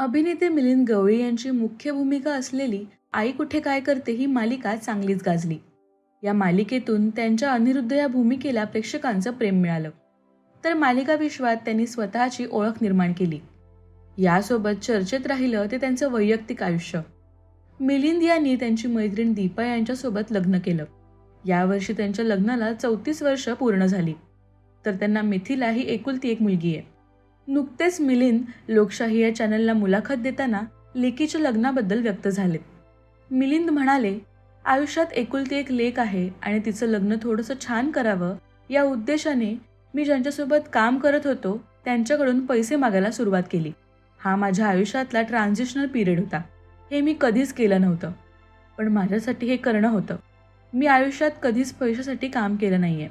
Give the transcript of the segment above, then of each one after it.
अभिनेते मिलिंद गवळी यांची मुख्य भूमिका असलेली आई कुठे काय करते ही मालिका चांगलीच गाजली. या मालिकेतून त्यांच्या अनिरुद्ध या भूमिकेला प्रेक्षकांचं प्रेम मिळालं. तर मालिका विश्वात त्यांनी स्वतःची ओळख निर्माण केली. यासोबत चर्चेत राहिलं ते त्यांचं वैयक्तिक आयुष्य. मिलिंद यांनी त्यांची मैत्रीण दीपा यांच्यासोबत लग्न केलं. यावर्षी त्यांच्या लग्नाला चौतीस वर्ष पूर्ण झाली. तर त्यांना मिथिला ही एकुलती एक मुलगी आहे. नुकतेच मिलिंद लोकशाही या चॅनलला मुलाखत देताना लेकीच्या लग्नाबद्दल व्यक्त झालेत. मिलिंद म्हणाले आयुष्यात एकुलती एक लेक आहे आणि तिचं लग्न थोडंसं छान करावं. या उद्देशाने मी ज्यांच्यासोबत काम करत होतो त्यांच्याकडून पैसे मागायला सुरुवात केली. हा माझ्या आयुष्यातला ट्रान्झिशनल पिरियड होता. हे मी कधीच केलं नव्हतं. पण माझ्यासाठी हे करणं होतं. मी आयुष्यात कधीच पैशासाठी काम केलं नाही आहे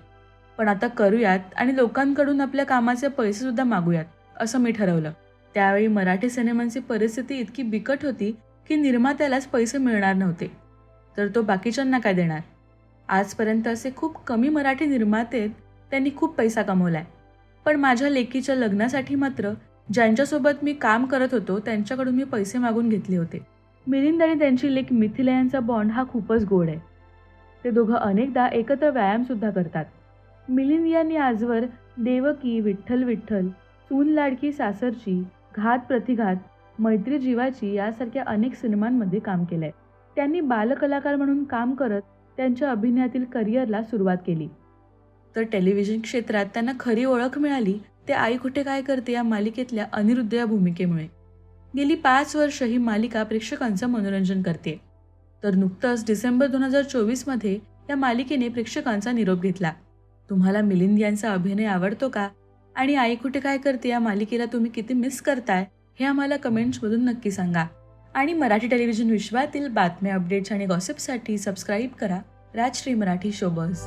पण आता करूयात आणि लोकांकडून आपल्या कामाचे पैसेसुद्धा मागूयात. असं मी ठरवलं. त्यावेळी मराठी सिनेमांची परिस्थिती इतकी बिकट होती की निर्मात्यालाच पैसे मिळणार नव्हते. तर तो बाकीच्यांना काय देणार? आजपर्यंत असे खूप कमी मराठी निर्माते त्यांनी खूप पैसा कमवलाय. पण माझ्या लेकीच्या लग्नासाठी मात्र ज्यांच्यासोबत मी काम करत होतो त्यांच्याकडून मी पैसे मागून घेतले होते. मिलिंद आणि त्यांची लेख मिथिला यांचा बॉन्ड हा खूपच गोड आहे. ते दोघं अनेकदा एकत्र व्यायामसुद्धा करतात. मिलिंद यांनी आजवर देवकी विठ्ठल विठ्ठल सून लाडकी सासरची घात प्रतिघात मैत्री जीवाची यासारख्या अनेक सिनेमांमध्ये काम केलंय. त्यांनी बालकलाकार म्हणून काम करत त्यांच्या अभिनयातील करिअरला सुरुवात केली. तर टेलिव्हिजन क्षेत्रात त्यांना खरी ओळख मिळाली ते आई कुठे काय करते या मालिकेतल्या अनिरुद्ध या भूमिकेमुळे. गेली पाच वर्ष ही मालिका प्रेक्षकांचं मनोरंजन करते. तर नुकतंच डिसेंबर दोन हजार चोवीसमध्ये या मालिकेने प्रेक्षकांचा निरोप घेतला. तुम्हाला मिलिंद यांचा अभिनय आवडतो का? आणि आई कुठे काय करते? या मालिकेला तुम्ही किती मिस करताय? हे आम्हाला कमेंट्समधून नक्की सांगा. आणि मराठी टेलिव्हिजन विश्वातील बातम्या अपडेट्स आणि गॉसिपसाठी सबस्क्राईब करा. राजश्री मराठी शोबर्स